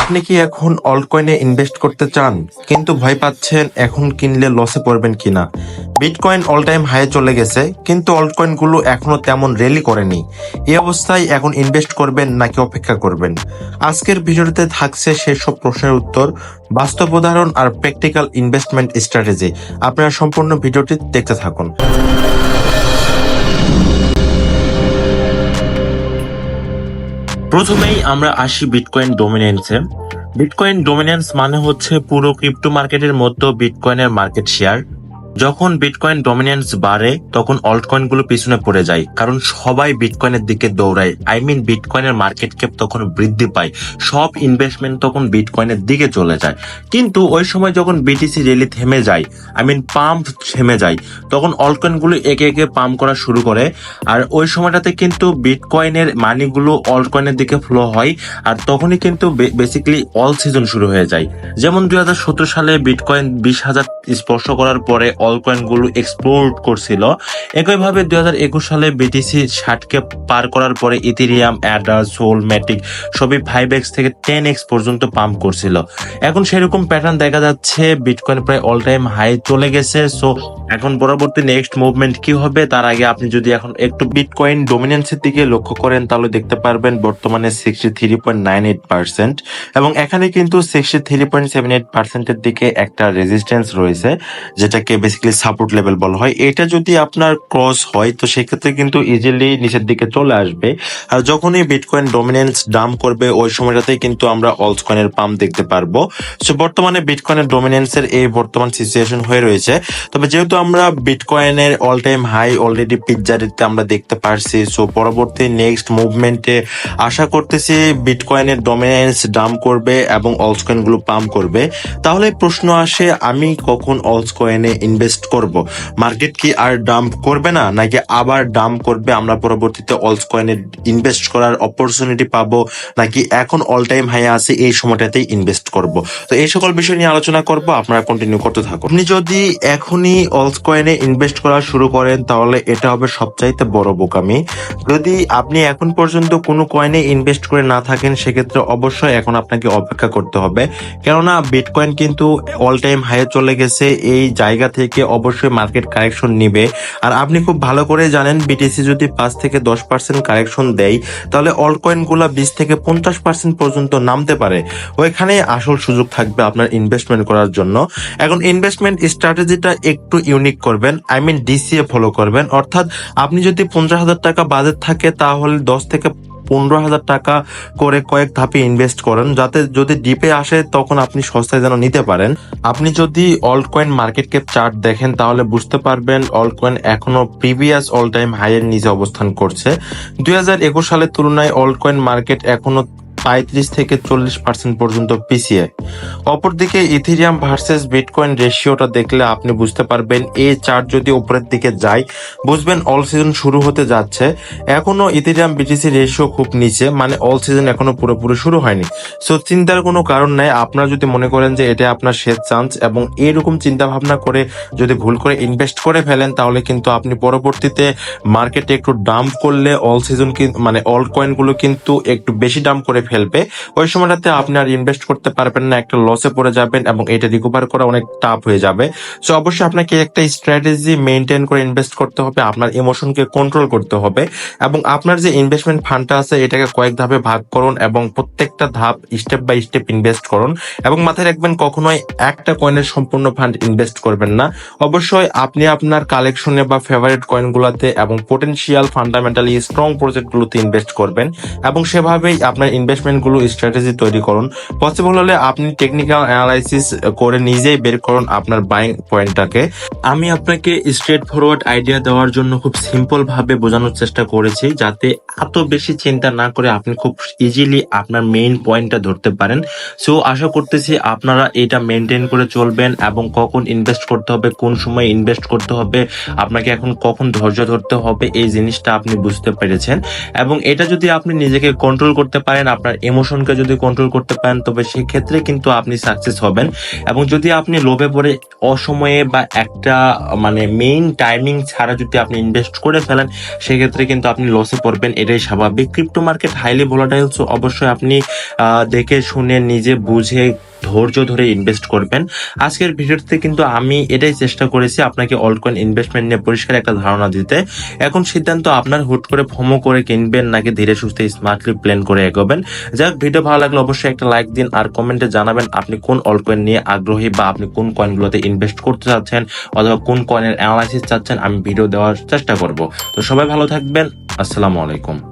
আপনি কি এখন অল্টকয়েনে ইনভেস্ট করতে চান? কিন্তু ভয় পাচ্ছেন এখন কিনলে লসে পড়বেন কিনা। বিটকয়েন অল টাইম হাই চলে গেছে, কিন্তু অল্টকয়েনগুলো এখনও তেমন রেলি করেনি। এই অবস্থায় এখন ইনভেস্ট করবেন নাকি অপেক্ষা করবেন? আজকের ভিডিওতে থাকছে সেসব প্রশ্নের উত্তর, বাস্তব উদাহরণ আর প্র্যাকটিক্যাল ইনভেস্টমেন্ট স্ট্র্যাটেজি আপনারা সম্পূর্ণ ভিডিওটি দেখতে থাকুন। প্রথমেই আমরা আসি বিটকয়েন ডোমিনেন্সে বিটকয়েন ডোমিনেন্স মানে হচ্ছে পুরো ক্রিপ্টো মার্কেটের মধ্যে বিটকয়েনের মার্কেট শেয়ার যখন বিটকয়েন ডমিনেন্স বাড়ে, তখন অল্টকয়েনগুলো পিছনে পড়ে যায়, কারণ সবাই বিটকয়েনের দিকে দৌড়ায়। আই মিন বিটকয়েনের মার্কেট ক্যাপ তখন বৃদ্ধি পায়, সব ইনভেস্টমেন্ট তখন বিটকয়েনের দিকে চলে যায়। কিন্তু ওই সময় যখন বিটিসি রেলি থেমে যায় আই মিন পাম্প থেমে যায়, তখন অল্টকয়েনগুলো একে একে পাম্প করা শুরু করে, আর ওই সময়টাতে কিন্তু বিটকয়েনের মানিগুলো অল্টকয়েনের দিকে ফ্লো হয়, আর তখনই কিন্তু বেসিক্যালি অল সিজন শুরু হয়ে যায়। যেমন দু হাজার সতেরো সালে বিটকয়েন বিশ হাজার স্পর্শ করার পরে অল কয়েনগুলো এক্সপ্লোর করছিল। একইভাবে দুই হাজার একুশ সালে বিটিসি ষাটকে পার করার পরে ইথিরিয়াম অ্যাডার সোল ম্যাটিক সবই ফাইভ এক্স থেকে টেন এক্স পর্যন্ত পাম্প করছিল। এখন সেরকম প্যাটার্ন দেখা যাচ্ছে বিটকয়েন প্রায় অল টাইম হাই চলে গেছে। সো এখন পরবর্তী নেক্সট মুভমেন্ট কি হবে? তার আগে আপনি যদি এখন একটু বিটকয়েন ডোমিনেন্সের দিকে লক্ষ্য করেন, তাহলে দেখতে পারবেন বর্তমানে sixty three point nine eight percent এবং এখানে কিন্তু sixty three point seven eight পার্সেন্টের দিকে একটা রেজিস্ট্যান্স রয়েছে, যেটাকে বেসিক্যালি সাপোর্ট লেভেল বলা হয়। এটা যদি আপনার ক্রস হয়, তো সেক্ষেত্রে কিন্তু ইজিলি নিচের দিকে চলে আসবে। আর যখনই বিটকয়েন ডোমিনেন্স ডাম করবে, ওই সময়টাতেই কিন্তু আমরা অলস কয়েনের পাম্প দেখতে পারব। সো বর্তমানে বিটকয়েনের ডোমিনেন্সের এই বর্তমান সিচুয়েশন হয়ে রয়েছে। তবে যেহেতু আমরা বিটকয়েনের অল টাইম হাই অলরেডি পিৎজারিতে আমরা দেখতে পারছি সো পরবর্তী নেক্সট মুভমেন্টে আশা করতেছি বিটকয়েনের ডোমিনেন্স ডাম করবে এবং অলস কয়েনগুলো পাম্প করবে। তাহলে প্রশ্ন আসে, আমি কখন অলস কয়েনে ইনভেস্ট করব। মার্কেট কি আর ডাম্প করবে না, নাকি আবার ডাম্প করবে? আমরা পরবর্তীতে অলস কয়েনে ইনভেস্ট করার অপরচুনিটি পাবো, নাকি এখন অল টাইম হাই আছে, এই সময়টাতেই ইনভেস্ট করব। তো এই সকল বিষয় নিয়ে আলোচনা করব, আপনারা কন্টিনিউ করতে থাকুন। আপনি যদি এখনই অলস কয়েনে ইনভেস্ট করা শুরু করেন, তাহলে এটা হবে সবচাইতে বড় বোকামি। যদি আপনি এখন পর্যন্ত কোনো কয়েনে ইনভেস্ট করে না থাকেন, সেক্ষেত্রে অবশ্যই এখন আপনাকে অপেক্ষা করতে হবে। কেননা বিটকয়েন কিন্তু অল টাইম হাইয়ে চলে গেছে, এই জায়গা থেকে অবশ্যই মার্কেট কারেকশন নিবে। আর আপনি খুব ভালো করে জানেন বিটিসি যদি পাঁচ থেকে দশ পার্সেন্ট কারেকশন দেয়, তাহলে অল কয়েনগুলা বিশ থেকে পঞ্চাশ পার্সেন্ট পর্যন্ত নামতে পারে। ওইখানে আসল সুযোগ থাকবে আপনার ইনভেস্টমেন্ট করার জন্য। এখন ইনভেস্টমেন্ট স্ট্র্যাটেজিটা একটু ইউনিক করবেন আই মিন ডিসিএ ফলো করবেন। অর্থাৎ আপনি যদি পঞ্চাশ হাজার টাকা বাজেট থাকে, তাহলে দশ থেকে পনেরো হাজার টাকা করে কয়েক ধাপে ইনভেস্ট করেন। যাতে যদি ডিপে আসে, তখন আপনি সস্তায় যেন নিতে পারেন। আপনি যদি alt coin market cap chart দেখেন, তাহলে বুঝতে পারবেন অল্ড কয়েন এখনও প্রিভিয়াস অল টাইম হাইয়ের নিচে অবস্থান করছে। দুই হাজার একুশ সালের তুলনায় অল্ড কয়েন মার্কেট এখনও পঁয়ত্রিশ থেকে চল্লিশ পার্সেন্ট পর্যন্ত পিছিয়ে। অপরদিকে ইথিরিয়াম ভার্সেস বিটকয়েন রেশিওটা দেখলে আপনি বুঝতে পারবেন, এ চার্ট যদি উপরের দিকে যায়, বুঝবেন অল সিজন শুরু হতে যাচ্ছে। এখনও ইথিরিয়াম বিটিসি রেশিও খুব নিচে মানে অল সিজন এখনও পুরোপুরি শুরু হয়নি। সো চিন্তার কোনো কারণ নাই। আপনারা যদি মনে করেন যে এটা আপনার শেষ চান্স এবং এরকম চিন্তা ভাবনা করে যদি ভুল করে ইনভেস্ট করে ফেলেন, তাহলে কিন্তু আপনি পরবর্তীতে মার্কেটে একটু ডাম্প করলে অল সিজন মানে অল কয়েনগুলো কিন্তু একটু বেশি ডাম্প করে ফেলবে, ওই সময়টাতে আপনি আর ইনভেস্ট করতে পারবেন না, একটা লসে পড়ে যাবেন এবং এটা রিকভার করা অনেক টাফ হয়ে যাবে। সো অবশ্যই আপনাকে একটা স্ট্র্যাটেজি মেনটেন করে ইনভেস্ট করতে হবে, আপনার ইমোশনকে কন্ট্রোল করতে হবে এবং আপনার যে ইনভেস্টমেন্ট ফান্ডটা আছে, এটাকে কয়েক ধাপে ভাগ করুন এবং প্রত্যেকটা ধাপ স্টেপ বাই স্টেপ ইনভেস্ট করুন এবং মাথায় রাখবেন, কখনোই একটা কয়েনের সম্পূর্ণ ফান্ড ইনভেস্ট করবেন না। অবশ্যই আপনি আপনার কালেকশনে বা ফেভারিট কয়েনগুলোতে এবং পোটেনশিয়াল ফান্ডামেন্টালি স্ট্রং প্রজেক্টগুলোতে ইনভেস্ট করবেন এবং সেভাবেই আপনার ইনভেস্টমেন্ট গুলো স্ট্র্যাটেজি তৈরি করুন। পসিবল হলে আপনি টেকনিক্যাল অ্যানালাইসিস করে নিজেই বের করুন আপনার বাইং পয়েন্টটাকে আমি আপনাকে স্ট্রেট ফরওয়ার্ড আইডিয়া দেওয়ার জন্য খুব সিম্পল ভাবে বোঝানোর চেষ্টা করেছি, যাতে এত বেশি চিন্তা না করে আপনি খুব ইজিলি আপনার মেইন পয়েন্টটা ধরতে পারেন। সো আশা করতেছি আপনারা এটা মেনটেন করে চলবেন এবং কখন ইনভেস্ট করতে হবে, কোন সময় ইনভেস্ট করতে হবে, আপনাকে এখন কখন ধৈর্য ধরতে হবে, এই জিনিসটা আপনি বুঝতে পেরেছেন। এবং এটা যদি আপনি নিজেকে কন্ট্রোল করতে পারেন, আপনার আপনার ইমোশনকে যদি কন্ট্রোল করতে পারেন, তবে সেক্ষেত্রে কিন্তু আপনি সাকসেস হবেন। এবং যদি আপনি লোভে পড়ে অসময়ে বা একটা মানে মেইন টাইমিং ছাড়া যদি আপনি ইনভেস্ট করে ফেলেন, সেক্ষেত্রে কিন্তু আপনি লসে পড়বেন। এটাই স্বাভাবিক। ক্রিপ্টো মার্কেট হাইলি ভোলাটাইল অবশ্যই আপনি দেখে শুনে, নিজে বুঝে ধৈর্য ধরে ইনভেস্ট করবেন। আজকের ভিডিওতে কিন্তু আমি এটাই চেষ্টা করেছি আপনাকে অল্টকয়েন ইনভেস্টমেন্ট নিয়ে পরিষ্কার একটা ধারণা দিতে। এখন সিদ্ধান্ত আপনার হুট করে ফমো করে কিনবেন নাকি ধীরে সুস্থে স্মার্টলি প্ল্যান করে এগোবেন। যাক ভিডিও ভালো লাগলে অবশ্যই একটা লাইক দিন আর কমেন্টে জানাবেন আপনি কোন অল্টকয়েন নিয়ে আগ্রহী বা আপনি কোন কয়েনগুলোতে ইনভেস্ট করতে চাচ্ছেন অথবা কোন কয়েনের অ্যানালাইসিস চাচ্ছেন আমি ভিডিও দেওয়ার চেষ্টা করব। তো সবাই ভালো থাকবেন। আসসালামু আলাইকুম।